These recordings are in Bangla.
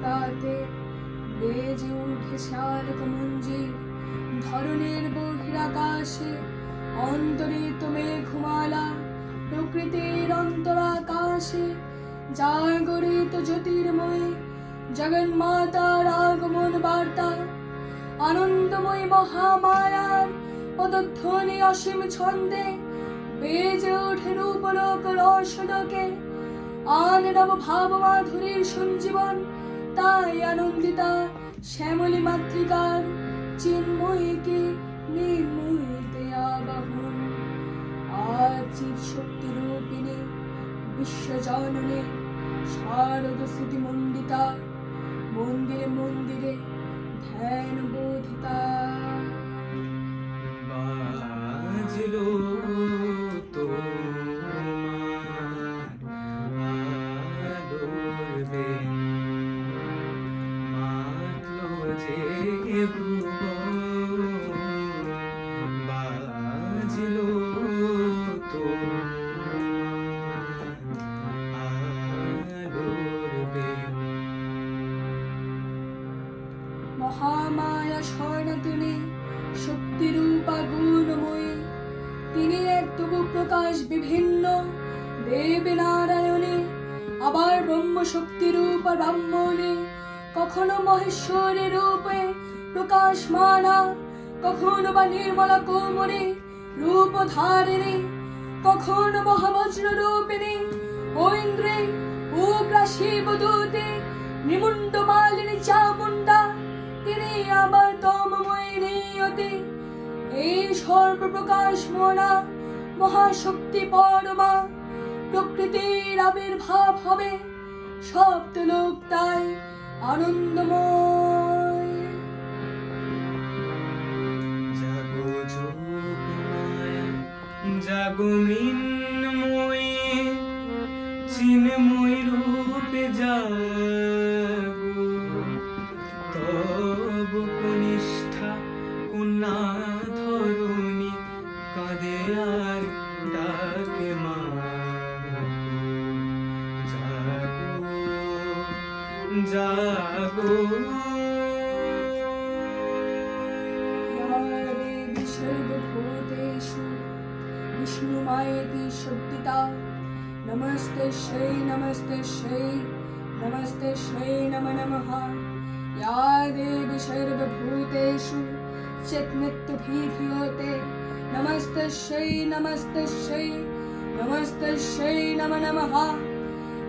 প্রাতে বেজে উঠে শালক মঞ্জির ধরনের বহিরাকাশে অন্তরিত মেঘমালা, প্রকৃতির অন্তরাকাশে জাগরিত জ্যোতির্ময়ী জগন্মাতার আগমন বার্তা, আনন্দময় মহামায়ার পদধ্বনি অসীম ছন্দে বেজে ওঠে রূপলোক রসডকে আন নব ভাব মাধুরীর সঞ্জীবন তাই আনন্দিতা, শ্যামলী মাতৃকার চিন্ময়ীকে নির্ময়ীতে আবাহন? আজ শক্তি রূপিণী বিশ্বজননে শারদ স্মৃতি মণ্ডিতা মন্দিরে মন্দিরে ধ্যান বোধিতা প্রকাশ বিভিন্ন। দেব নারায়ণে, আবার ব্রহ্ম শক্তি রূপ ব্রাহ্মণে। কখনো মহেশ্বরের রূপে প্রকাশ মানা, কখনো বা নির্মলা কোমরে রূপ ধারিণী। কখনো মহাবজ্র রূপিণী ঐন্দ্রে উগ্রা শিবদূতে নিমুণ্ড মালিনী চামুণ্ডা, তিনি আবার তমময় নিয়তে এই সর্বপ্রকাশ মনা মহাশক্তি পরমা, প্রকৃতির আবির্ভাব হবে সপ্তলোক তাই আনন্দময়। জাগো যোগমায়া, জাগো মিন্ময়ী, চিন্ময় রূপে জাগো জাগো জাগো या देवी सर्वभूतेषु विष्णुमायेति शब्दिता नमस्ते श्री नमस्ते श्री नमस्ते श्री नम नमः या देवी सर्वभूतेषु चित्नित्यभिधीयते नमस्ते श्री नमस्ते श्री नमस्ते श्री नम नमः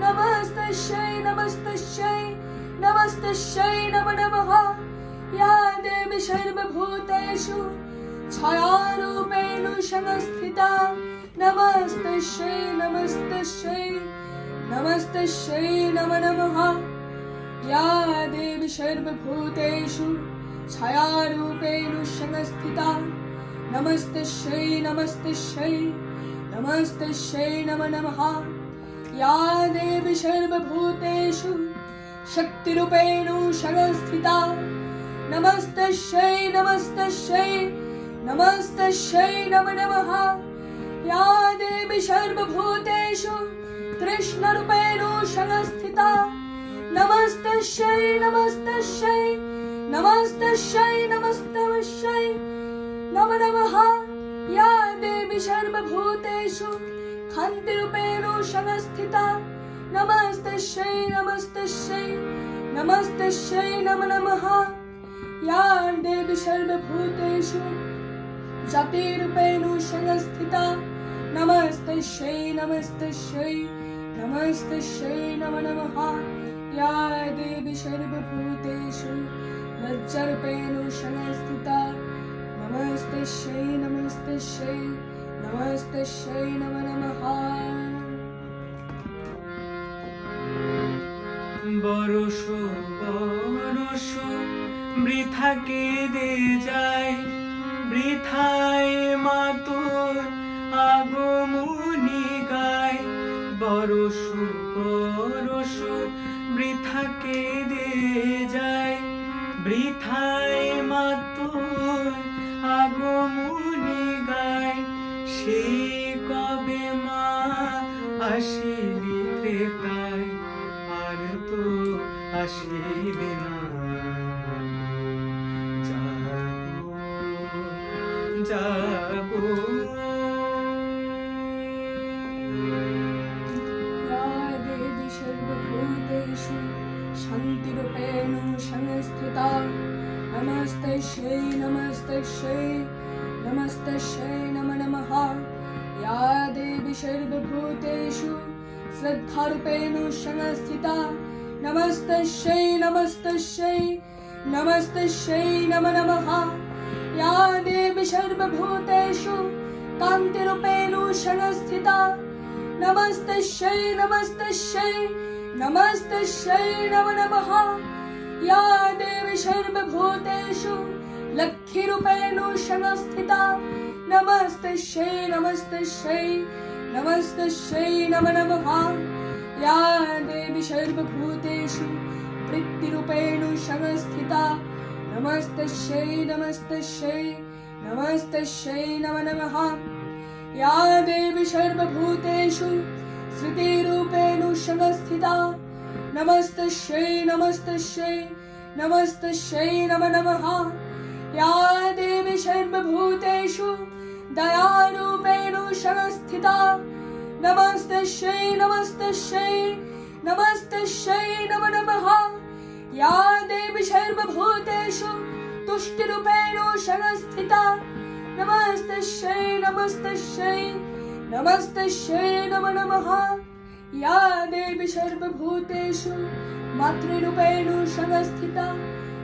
नमस्तश्यै नमस्तश्यै नमस्तश्यै नमो नमः या देवी सर्वभूतेषु छायारूपेण संस्थिता नमस्तश्यै नमस्तश्यै नमस्तश्यै नमो नमः या देवी सर्वभूतेषु छायारूपेण संस्थिता नमस्तश्यै नमस्तश्यै नमस्तश्यै नमो नमः या देवी सर्वभूतेषु शक्तिरूपेण संस्थिता नमस्तश्यै नमस्तश्यै नमस्तश्यै नमो नमः या देवी सर्वभूतेषु कृष्णरूपेण संस्थिता नमस्तश्यै नमस्तश्यै नमस्तश्यै नमस्तश्यै नमो नमः या देवी सर्वभूतेषु खान्तिरूपेण संस्थिता नमस्तश्यै नमस्तश्यै नमस्तश्यै नमो नमः या देवी सर्वभूतेषु जातिरूपेण संस्थिता नमस्तश्यै नमस्तश्यै नमस्तश्यै नमो नमः या देवी सर्वभूतेषु लज्जरूपेण संस्थिता नमस्तश्यै नमस्तश्यै नमस्तश्यै नमो नमः বরস বরস বৃথা কেঁদে যায় বৃথায় মা তোর আগমনী গায় বরস বরস বৃথা কেঁদে যায় বৃথায় মা তোর আগমনী গায় সেই কবে মা? আসিলি তাই। আর তো আসিবে না। যাব যাব শান্তিরূপেণ সংস্থিতা নমস্তে সেই নমস্তে সেই। नमस्तस्यै नमस्तस्यै नमो नमः या देवी सर्वभूतेषु श्रद्धारूपेण संस्थिता नमस्तस्यै नमस्तस्यै नमस्तस्यै नमो नमः या देवी सर्वभूतेषु कान्तिरूपेण संस्थिता नमस्तस्यै नमस्तस्यै नमस्तस्यै नमो नमः या देवी सर्वभूतेषु स्थिता नमस्तश्यै नमस्तश्यै नमस्तश्यै नम नमः या देवी सर्वभूतेषु वृत्तिरूपेण शवस्थिता नमस्तश्यै नमस्तश्यै नमस्तश्यै नम नमः या देवी सर्वभूतेषु श्रुतिरूपेण शवस्थिता नमस्तश्यै नमस्तश्यै नमस्तश्यै नम नमः या देवी सर्वभूतेषु दयारूपेण शवस्थिता नमस्ते श्री नमस्ते श्री नमस्ते श्री नम नमः। या देवी सर्वभूतेषु तुष्टिरूपेण शवस्थिता नमस्ते श्री नमस्ते श्री नमस्ते श्री नम नमः। या देवी सर्वभूतेषु मातृरूपेण शवस्थिता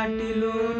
কাটিল না হায়